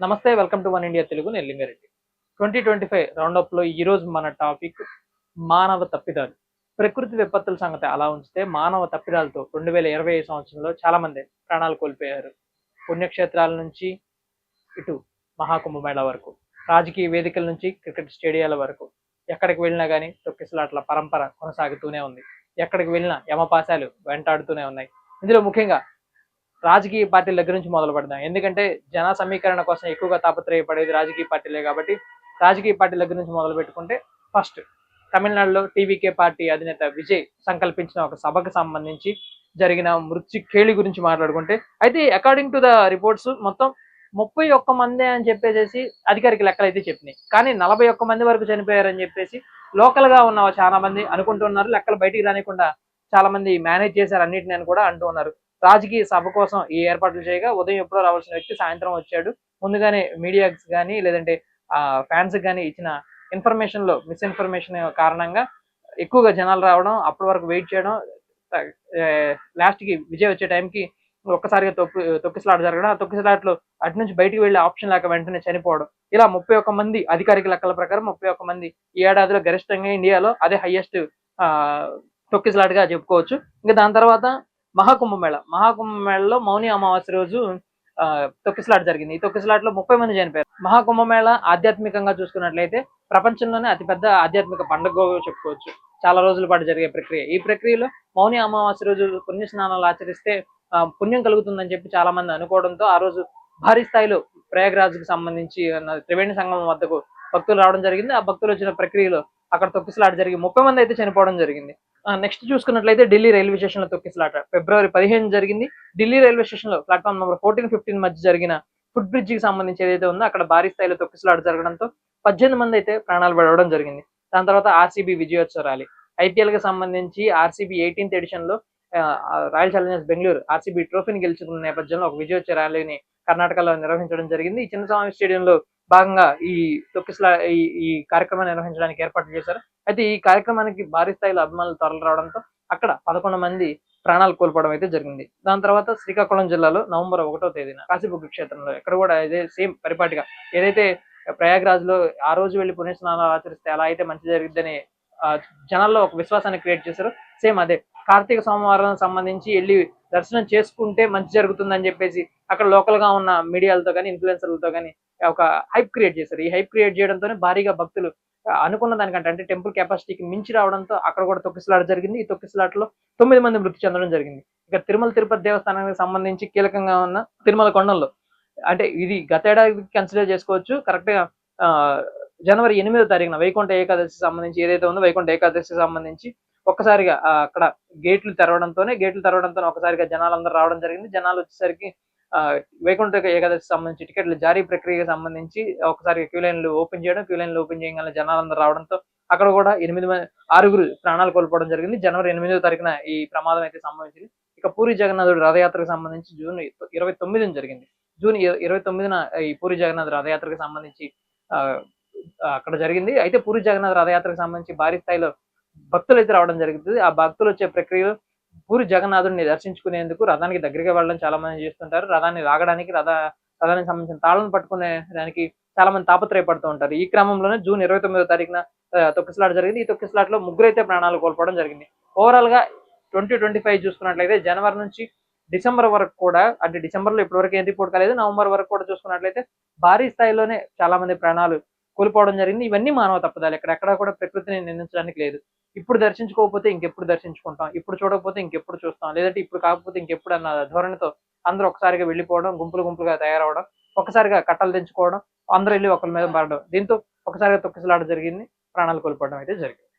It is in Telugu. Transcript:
నమస్తే welcome to one India Telugu నేను లింగారెడ్డి. ట్వంటీ ట్వంటీ ఫైవ్ రౌండప్లో ఈ రోజు మన టాపిక్ మానవ తప్పిదాలు. ప్రకృతి విపత్తుల సంగతి అలా ఉంచితే మానవ తప్పిదాలతో రెండు వేల ఇరవై ఐదు సంవత్సరంలో చాలా మంది ప్రాణాలు కోల్పోయారు. పుణ్యక్షేత్రాల నుంచి ఇటు మహాకుంభమేళ వరకు రాజకీయ వేదికల నుంచి క్రికెట్ స్టేడియాల వరకు ఎక్కడికి వెళ్ళినా కానీ తొక్కిసలాట్ల పరంపర కొనసాగుతూనే ఉంది. ఎక్కడికి వెళ్ళినా యమపాశాలు వెంటాడుతూనే ఉన్నాయి. ఇందులో ముఖ్యంగా రాజకీయ పార్టీల దగ్గర నుంచి మొదలు పెడదాం ఎందుకంటే జన సమీకరణ కోసం ఎక్కువగా తాపత్రయపడేది రాజకీయ పార్టీలే కాబట్టి రాజకీయ పార్టీల దగ్గర నుంచి మొదలు పెట్టుకుంటే ఫస్ట్ తమిళనాడులో టీవీకే పార్టీ అధినేత విజయ్ సంకల్పించిన ఒక సభకు సంబంధించి జరిగిన మృత్యు కేళి గురించి మాట్లాడుకుంటే అయితే అకార్డింగ్ టు ద రిపోర్ట్స్ మొత్తం ముప్పై ఒక్క మందే అని చెప్పేసి అధికారిక లెక్కలు అయితే చెప్పినాయి. కానీ నలభై ఒక్క మంది వరకు చనిపోయారని చెప్పేసి లోకల్గా ఉన్న చాలా మంది అనుకుంటున్నారు. లెక్కలు బయటికి రానికుండా చాలా మంది మేనేజ్ చేశారు అన్నిటిని అని కూడా అంటూ ఉన్నారు. రాజకీయ సభ కోసం ఈ ఏర్పాట్లు చేయగా ఉదయం ఎప్పుడో రావాల్సిన వ్యక్తి సాయంత్రం వచ్చాడు. ముందుగానే మీడియాకి కానీ లేదంటే ఫ్యాన్స్ కానీ ఇచ్చిన ఇన్ఫర్మేషన్లో మిస్ఇన్ఫర్మేషన్ కారణంగా ఎక్కువగా జనాలు రావడం అప్పటి వరకు వెయిట్ చేయడం లాస్ట్కి విజయ్ వచ్చే టైంకి ఒక్కసారిగా తొక్కి తొక్కిసలాట జరగడం ఆ తొక్కిసలాట్లో అటు నుంచి బయటికి వెళ్ళే ఆప్షన్ లేక వెంటనే చనిపోవడం. ఇలా ముప్పై ఒక్క మంది అధికారిక లెక్కల ప్రకారం ముప్పై ఒక్క మంది ఈ ఏడాదిలో గరిష్టంగా ఇండియాలో అదే హైయెస్ట్ తొక్కిసలాటగా చెప్పుకోవచ్చు. ఇంకా దాని తర్వాత మహాకుంభమేళ మహాకుంభమేళలో మౌని అమావాస్య రోజు ఆ, తొక్కిసలాట జరిగింది. ఈ తొక్కిసలాటలో ముప్పై మంది చనిపోయారు. మహాకుంభమేళ ఆధ్యాత్మికంగా చూసుకున్నట్లయితే ప్రపంచంలోనే అతిపెద్ద ఆధ్యాత్మిక పండుగ చెప్పుకోవచ్చు. చాలా రోజుల పాటు జరిగే ప్రక్రియ. ఈ ప్రక్రియలో మౌని అమావాస్య రోజు పుణ్య స్నానాలు ఆచరిస్తే పుణ్యం కలుగుతుందని చెప్పి చాలా మంది అనుకోవడంతో ఆ రోజు భారీ స్థాయిలో ప్రయాగ్రాజ్కి సంబంధించి త్రివేణి సంగమం వద్దకు భక్తులు రావడం జరిగింది. ఆ భక్తులు వచ్చిన ప్రక్రియలో అక్కడ తొక్కిసలాట జరిగి ముప్పై మంది అయితే చనిపోవడం జరిగింది. నెక్స్ట్ చూసుకున్నట్లయితే ఢిల్లీ రైల్వే స్టేషన్లో తొక్కిసలాట. ఫిబ్రవరి పదిహేను జరిగింది. ఢిల్లీ రైల్వే స్టేషన్లో ప్లాట్ఫామ్ నెంబర్ ఫోర్టీన్ ఫిఫ్టీన్ మధ్య జరిగిన ఫుడ్ బ్రిడ్జ్కి సంబంధించి ఏదైతే ఉందో అక్కడ భారీ స్థాయిలో తొక్కిసలాట జరగడంతో పద్దెనిమిది మంది అయితే ప్రాణాలు పడవడం జరిగింది. దాని తర్వాత ఆర్సీబీ విజయోత్సవ ర్యాలీ. ఐపీఎల్కి సంబంధించి ఆర్సీబీ ఎయిటీన్త్ ఎడిషన్లో రాయల్ ఛాలెంజర్స్ బెంగళూరు ఆర్సీబీ ట్రోఫీని గెలుచుకున్న నేపథ్యంలో ఒక విజయోత్సవ ర్యాలీని కర్ణాటకలో నిర్వహించడం జరిగింది. ఈ చిన్నస్వామి స్టేడియంలో భాగంగా ఈ తొక్కిసలా ఈ ఈ కార్యక్రమాన్ని నిర్వహించడానికి ఏర్పాట్లు చేశారు. అయితే ఈ కార్యక్రమానికి భారీ స్థాయిలో అభిమానులు తరలి రావడంతో అక్కడ పదకొండు మంది ప్రాణాలు కోల్పోవడం అయితే జరిగింది. దాని తర్వాత శ్రీకాకుళం జిల్లాలో నవంబర్ ఒకటో తేదీన కాశీబుగ్గ క్షేత్రంలో ఎక్కడ కూడా ఇదే సేమ్ పరిపాటిగా ఏదైతే ప్రయాగ్రాజ్లో ఆ రోజు వెళ్ళి పుణ్యస్నానాలు ఆచరిస్తే అలా అయితే మంచి జరిగిద్దని జనాల్లో ఒక విశ్వాసాన్ని క్రియేట్ చేశారు. సేమ్ అదే కార్తీక సోమవారం సంబంధించి వెళ్ళి దర్శనం చేసుకుంటే మంచి జరుగుతుందని చెప్పేసి అక్కడ లోకల్గా ఉన్న మీడియాలతో కానీ ఇన్ఫ్లుయెన్సర్లతో కానీ ఒక హైప్ క్రియేట్ చేశారు. ఈ హైప్ క్రియేట్ చేయడంతోనే భారీగా భక్తులు అనుకున్న దానికంటే అంటే టెంపుల్ కెపాసిటీకి మించి రావడంతో అక్కడ కూడా తొక్కిసలాట జరిగింది. ఈ తొక్కిసలాటలో తొమ్మిది మంది మృతి చెందడం జరిగింది. ఇక తిరుమల తిరుపతి దేవస్థానానికి సంబంధించి కీలకంగా ఉన్న తిరుమల కొండల్లో అంటే ఇది గత కన్సిడర్ చేసుకోవచ్చు. కరెక్ట్గా ఆ, జనవరి ఎనిమిదో తారీఖున వైకుంఠ ఏకాదశి సంబంధించి ఏదైతే ఉందో వైకుంఠ ఏకాదశి సంబంధించి ఒక్కసారిగా అక్కడ గేట్లు తెరవడంతోనే గేట్లు తెరవడంతోనే ఒకసారిగా జనాలందరూ రావడం జరిగింది. జనాలు వచ్చేసరికి వైకుంఠ ఏకాదశి సంబంధించి టికెట్ల జారీ ప్రక్రియకి సంబంధించి ఒకసారి క్యూ లైన్లు ఓపెన్ చేయడం క్యూ లైన్లు ఓపెన్ చేయగల జనాలందరూ రావడంతో అక్కడ కూడా ఎనిమిది మంది ఆరుగురు ప్రాణాలు కోల్పోవడం జరిగింది. జనవరి ఎనిమిదో తారీఖున ఈ ప్రమాదం అయితే సంభవించింది. ఇక పూరి జగన్నాథుడు రథయాత్రకు సంబంధించి జూన్ ఇరవై తొమ్మిదిన జరిగింది. జూన్ ఇరవై తొమ్మిదిన ఈ పూరి జగన్నాథ్ రథయాత్రకు సంబంధించి అక్కడ జరిగింది. అయితే పూరి జగన్నాథ్ రథయాత్రకు సంబంధించి భారీ స్థాయిలో భక్తులు అయితే రావడం జరుగుతుంది. ఆ భక్తులు వచ్చే ప్రక్రియలో పూరి జగన్నాథుడిని దర్శించుకునేందుకు రథానికి దగ్గరికి వెళ్ళడం చాలా మంది చేస్తుంటారు. రథాన్ని రాగడానికి రథ రథానికి సంబంధించిన తాళం పట్టుకునే దానికి చాలా మంది తాపత్రయపడుతూ ఉంటారు. ఈ క్రమంలోనే జూన్ ఇరవై తొమ్మిదో తారీఖున తొక్కిసలాట జరిగింది. ఈ తొక్కిసలాటలో ముగ్గురు అయితే ప్రాణాలు కోల్పోవడం జరిగింది. ఓవరాల్గా ట్వంటీ ట్వంటీ ఫైవ్ చూసుకున్నట్లయితే జనవరి నుంచి డిసెంబర్ వరకు కూడా అంటే డిసెంబర్లో ఇప్పటి వరకు ఏం రిపోర్ట్ కాలేదు. నవంబర్ వరకు కూడా చూసుకున్నట్లయితే భారీ స్థాయిలోనే చాలా మంది ప్రాణాలు కోల్పోవడం జరిగింది. ఇవన్నీ మానవ తప్పుదాలు. ఎక్కడెక్కడ కూడా ప్రకృతిని నిందించడానికి లేదు. ఇప్పుడు దర్శించుకోకపోతే ఇంకెప్పుడు దర్శించుకుంటాం? ఇప్పుడు చూడకపోతే ఇంకెప్పుడు చూస్తాం? లేదంటే ఇప్పుడు కాకపోతే ఇంకెప్పుడు అన్న ధోరణితో అందరూ ఒకసారిగా వెళ్ళిపోవడం గుంపులు గుంపులుగా తయారవడం ఒకసారిగా కట్టలు తెంచుకోవడం అందరూ వెళ్ళి ఒకరి మీద పడడం. దీంతో ఒకసారిగా తొక్కిసలాట జరిగింది ప్రాణాలు కోల్పోవడం అయితే జరిగింది.